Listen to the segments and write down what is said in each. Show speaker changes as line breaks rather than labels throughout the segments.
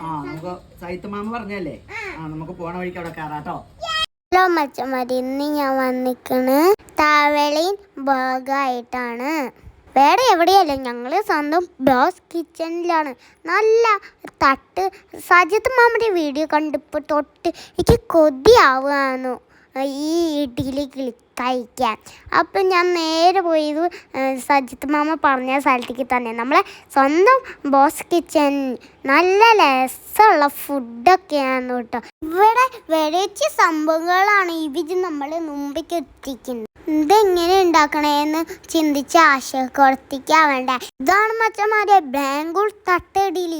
ആ. നമുക്ക് സൈത്ത് മാമ പറഞ്ഞല്ലേ? ആ. നമുക്ക് പോണ വഴിക്ക് അവിടെ കയറാട്ടോ
ഹലോ മച്ചമാരി ഇന്ന് ഞാൻ വന്നിക്കണ് താവളി ഭാഗമായിട്ടാണ് വേറെ എവിടെയല്ല ഞങ്ങൾ സ്വന്തം ബോസ് കിച്ചണിലാണ്. നല്ല തട്ട് സജിത് മാമയുടെ വീഡിയോ കണ്ടിപ്പോ തൊട്ട് എനിക്ക് കൊതിയാവുകയായിരുന്നു ഈ ഇഡ്ഡലി കിളി കഴിക്കാൻ അപ്പം ഞാൻ നേരെ പോയത് സജിത്ത് മാമ പറഞ്ഞ സ്ഥലത്തേക്ക് തന്നെ. നമ്മളെ സ്വന്തം ബോസ് കിച്ചൻ നല്ല രസമുള്ള ഫുഡൊക്കെയാണ് കേട്ടോ. ഇവിടെ വെറൈറ്റി സംഭവങ്ങളാണ് ഇവർ നമ്മൾ മുമ്പേക്ക് എത്തിക്കുന്നത്. ഇതെങ്ങനെ ഉണ്ടാക്കണേന്ന് ചിന്തിച്ച് ആശയക്കുറത്തിക്കാൻ വേണ്ട ഇതാണ് മച്ചന്മാരെ ബാംഗ്ലൂർ തട്ടടിയിൽ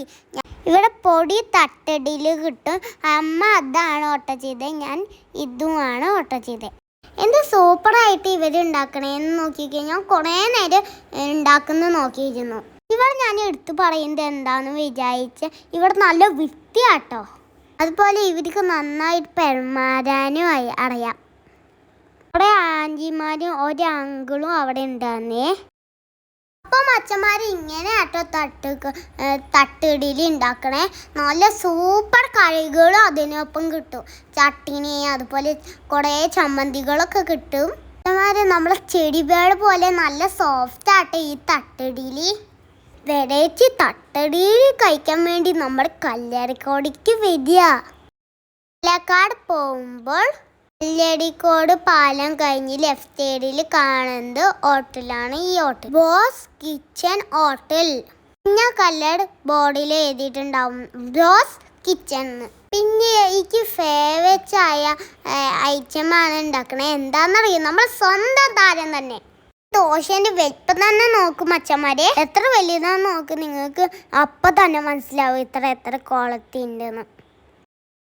ഇവിടെ പൊടി തട്ടടിയിൽ കിട്ടും. അമ്മ അതാണ് ഓട്ട ചെയ്തത് ഞാൻ ഇതുമാണ് ഓട്ട ചെയ്തത് എന്ത് സൂപ്പറായിട്ട് ഇവർ ഉണ്ടാക്കണേന്ന് നോക്കിക്കഴിഞ്ഞാൽ ഞാൻ കുറേ നേരം ഉണ്ടാക്കുന്നു നോക്കിയിരുന്നു. ഇവിടെ ഞാൻ എടുത്തു പറയുന്നത് എന്താണെന്ന് വിചാരിച്ച് ഇവിടെ നല്ല വൃത്തിയാട്ടോ. അതുപോലെ ഇവർക്ക് നന്നായിട്ട് പെരുമാറാനും അറിയാം. അവിടെ ആന്റിമാരും ഒരു അങ്കിളും അവിടെ ഉണ്ടായിരുന്നേ അപ്പം അച്ഛന്മാർ ഇങ്ങനെ ആട്ടോ തട്ട് തട്ടിടിയിൽ ഉണ്ടാക്കണേ നല്ല സൂപ്പർ കറികളും അതിനൊപ്പം കിട്ടും. ചട്ടിനി അതുപോലെ കുറേ ചമ്മന്തികളൊക്കെ കിട്ടും. അച്ഛന്മാർ നമ്മളെ ചെടിപേട് പോലെ നല്ല സോഫ്റ്റ് ആട്ടെ ഈ തട്ടിടിയിൽ വെറൈറ്റി തട്ടടിയിൽ കഴിക്കാൻ വേണ്ടി നമ്മുടെ കല്ലറക്കോടിക്ക് വരിക. പാലക്കാട് പോകുമ്പോൾ കല്യാടിക്കോട് പാലം കഴിഞ്ഞ് ലെഫ്റ്റ് സൈഡിൽ കാണുന്നത് ഹോട്ടലാണ് ഈ ഹോട്ടൽ. Boss kitchen hotel. പിന്നെ കല്ലട് ബോർഡിൽ എഴുതിയിട്ടുണ്ടാവും. ബോസ് കിച്ചൺ പിന്നെ എനിക്ക് ഫേവറേറ്റ് ആയ ഐറ്റമാണ് ഉണ്ടാക്കണേ. എന്താണെന്നറിയാം നമ്മൾ സ്വന്തം താരം തന്നെ. ദോശന്റെ വലിപ്പം തന്നെ നോക്കും മച്ചന്മാരെ. എത്ര വലിയതാണെന്ന് നോക്ക്. നിങ്ങൾക്ക് അപ്പം തന്നെ മനസ്സിലാവും ഇത്ര എത്ര ക്വാളിറ്റി ഉണ്ടെന്ന്.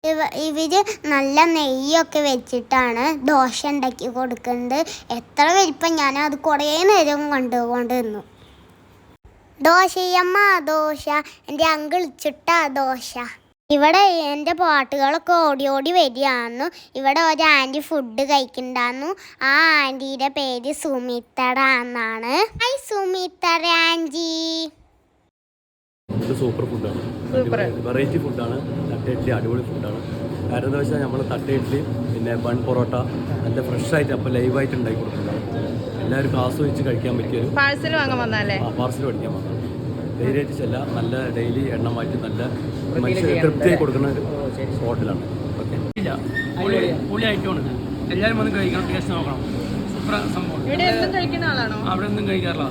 ഇവർ നല്ല നെയ്യൊക്കെ വെച്ചിട്ടാണ് ദോശ ഉണ്ടാക്കി കൊടുക്കുന്നത്. എത്ര വലിപ്പം ഞാൻ അത് കുറേ നേരം കണ്ടുകൊണ്ട് നിന്നു ദോശയമ്മ ദോശ. എന്റെ അങ്കിളിച്ചിട്ടാ ദോശ. ഇവിടെ എന്റെ പാട്ടുകളൊക്കെ ഓടി ഓടി വരികയായിരുന്നു ഇവിടെ ഒരു ആന്റി ഫുഡ് കഴിക്കണ്ടായിരുന്നു ആ ആന്റിയുടെ പേര് സുമിത്തട എന്നാണ്. ഹായ് സുമിത്തട ആന്റി.
ഇത് സൂപ്പർ ഫുഡാണ് വെറൈറ്റി ഫുഡാണ് തട്ട ഇഡ്ഡലി അടിപൊളി ഫുഡാണ് കാരണം എന്താ വെച്ചാൽ നമ്മൾ തട്ട ഇഡ്ഡലി പിന്നെ ബൺ പൊറോട്ട നല്ല ഫ്രഷായിട്ട് അപ്പോൾ ലൈവായിട്ട് ഉണ്ടാക്കി കൊടുക്കുന്നതാണ് എല്ലാവർക്കും ആസ്വദിച്ച് കഴിക്കാൻ പറ്റിയൊരു
പാഴ്സൽ വാങ്ങാൻ വന്നാലേ
പാർസൽ മേടിക്കാൻ വന്നത്. ധൈര്യമായിട്ട് ചെല്ലാം നല്ല ഡെയിലി എണ്ണ മാറ്റി നല്ല മനുഷ്യർ തൃപ്തിയായി കൊടുക്കുന്ന ഒരു ഹോട്ടലാണ് ഓക്കെ.
പുളി പുളി ഐറ്റമാണ് എല്ലാവരും വന്ന് കഴിക്കണം. ടേസ്റ്റ് നോക്കണം. സൂപ്പർ സംഭവം.
ഇവിടെ എന്നും കഴിക്കുന്ന ആളാണോ?
അവിടെ ഒന്നും കഴിക്കാറില്ല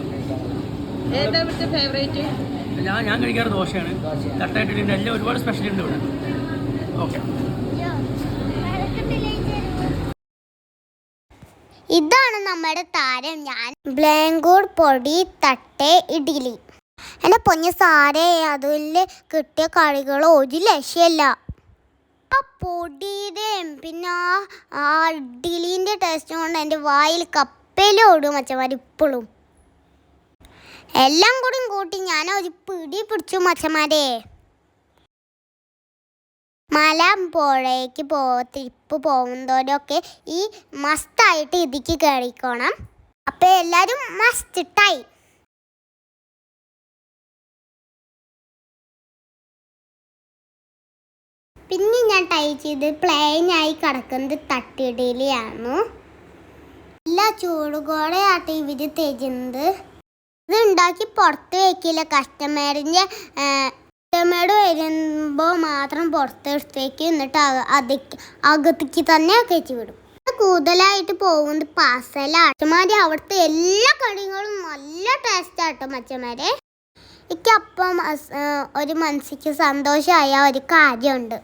ഏതാ ഇവിടുത്തെ ഫേവറേറ്റ്
ഞാൻ ഞാൻ കഴിക്കാറ് ദോശയാണ്. തട്ടായിട്ടുണ്ട് എല്ലാം ഒരുപാട് സ്പെഷ്യൽ ഉണ്ട് ഇവിടെ. ഓക്കെ
ഇതാണ് നമ്മുടെ താരം. ഞാൻ ബ്ലാങ്കൂർ പൊടി തട്ട് ഇഡ്ഡലി. എന്റെ പൊഞ്ഞ സാരേ അതിൽ കിട്ടിയ കറികൾ ഒരു ലക്ഷ്യമല്ല. ആ പൊടിയുടെയും പിന്നെ ആ- ഇഡ്ഡലീന്റെ ടേസ്റ്റ് കൊണ്ട് എന്റെ വായിൽ കപ്പയിലോടും അച്ഛന്മാർ ഇപ്പോഴും എല്ലാം കൂടി കൂട്ടി ഞാൻ ഒരു പിടി പിടിച്ചു മച്ചമാരെ. മല പുഴയ്ക്ക് പോ ട്രിപ്പ് പോകുന്നവരൊക്കെ ഈ മസ്തായിട്ട് ഇതിക്ക് കയറിക്കോണം അപ്പൊ എല്ലാരും മസ്റ്റ് പിന്നെ ഞാൻ ടൈ ചെയ്ത് പ്ലെയിൻ ആയി കിടക്കുന്നത് തട്ടിയിടയിലാണ് എല്ലാ ചൂടുകൂടെയാട്ടെ ഇവർ തരുന്നത്. ഇത് ഉണ്ടാക്കി പുറത്ത് വെക്കില്ല. കസ്റ്റമറിന്റെ കസ്റ്റമേഡ് വരുമ്പോൾ മാത്രം പുറത്ത് എടുത്തേക്ക് വെക്കും എന്നിട്ട് അത് അകത്തേക്ക് തന്നെ കയറ്റി വിടും. കൂടുതലായിട്ട് പോകുന്നത് പാസലാണ് അച്ഛന്മാര് അവിടുത്തെ എല്ലാ കടികളും നല്ല ടേസ്റ്റ് ആട്ടോ മച്ചന്മാരെ എനിക്ക് അപ്പം ഒരു മനസ്സിക്ക് സന്തോഷമായ ഒരു കാര്യമുണ്ട്.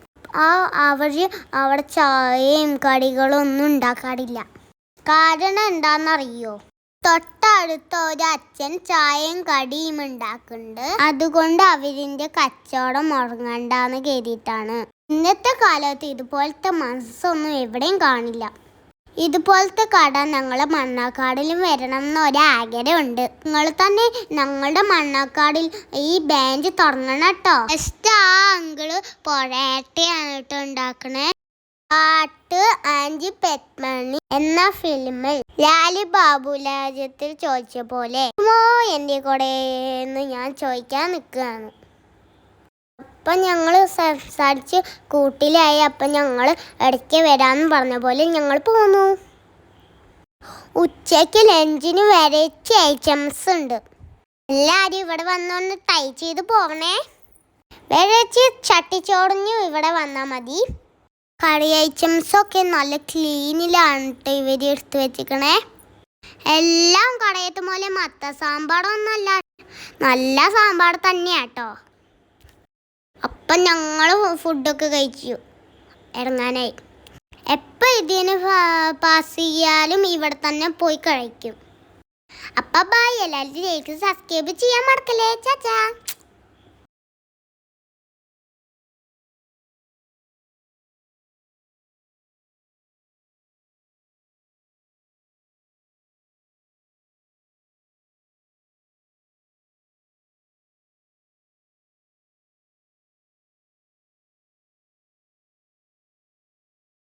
ആ അവർ അവിടെ ചായയും കടികളും ഒന്നും ഉണ്ടാക്കാറില്ല. കാരണം എന്താണെന്നറിയോ തൊട്ടടുത്ത ഒരു അച്ഛൻ ചായയും കടിയും ഉണ്ടാക്കുന്നുണ്ട്. അതുകൊണ്ട് അവരിന്റെ കച്ചവടം ഉറങ്ങണ്ടെന്ന് കരുതിയിട്ടാണ്. ഇന്നത്തെ കാലത്ത് ഇതുപോലത്തെ മനസ്സൊന്നും എവിടെയും കാണില്ല. ഇതുപോലത്തെ കട ഞങ്ങളെ മണ്ണാക്കാടിലും വരണം എന്നൊരാഗ്രഹമുണ്ട് നിങ്ങൾ തന്നെ ഞങ്ങളുടെ മണ്ണാക്കാടിൽ ഈ ബാങ്ക് തുടങ്ങണം കേട്ടോ. ജസ്റ്റ് ആ അങ്കിൾ പൊറേട്ടയാണ് കേട്ടോ ഉണ്ടാക്കണേ. പാട്ട് ആൻഡ് പെറ്റ്മണി എന്ന ഫിലിമിൽ ലാലി ബാബു രാജ്യത്തിൽ ചോദിച്ച പോലെ "മോ എന്റെ കൂടെ എന്ന് ഞാൻ ചോദിക്കാൻ നിൽക്കുകയാണ്. അപ്പം ഞങ്ങൾ സംസാരിച്ച് കൂട്ടിലായി. അപ്പം ഞങ്ങൾ ഇടയ്ക്ക് വരാമെന്ന് പറഞ്ഞ പോലെ ഞങ്ങൾ പോന്നു. ഉച്ചയ്ക്ക് ലഞ്ചിന് വരെ ഐറ്റംസ് ഉണ്ട്. എല്ലാവരും ഇവിടെ വന്നൊന്ന് ടൈ ചെയ്ത് പോകണേ. വരച്ച് ചട്ടിച്ചോടഞ്ഞു ഇവിടെ വന്നാൽ മതി. കറി ഐറ്റംസ് ഒക്കെ നല്ല ക്ലീനിലാണ് കേട്ടോ ഇവർ എടുത്ത് വെച്ചിക്കണേ. എല്ലാം കടയത്ത് പോലെ മത്ത സാമ്പാറൊന്നല്ല നല്ല സാമ്പാർ തന്നെയാട്ടോ അപ്പം ഞങ്ങൾ ഫുഡൊക്കെ കഴിച്ചു. ഇറങ്ങാനായി. എപ്പോൾ ഇതിന് പാസ് ചെയ്യാലും ഇവിടെ തന്നെ പോയി കഴിക്കും. അപ്പം ബൈ എല്ലാവരും സബ്സ്ക്രൈബ് ചെയ്യാൻ മറക്കല്ലേ. ചാച്ചാ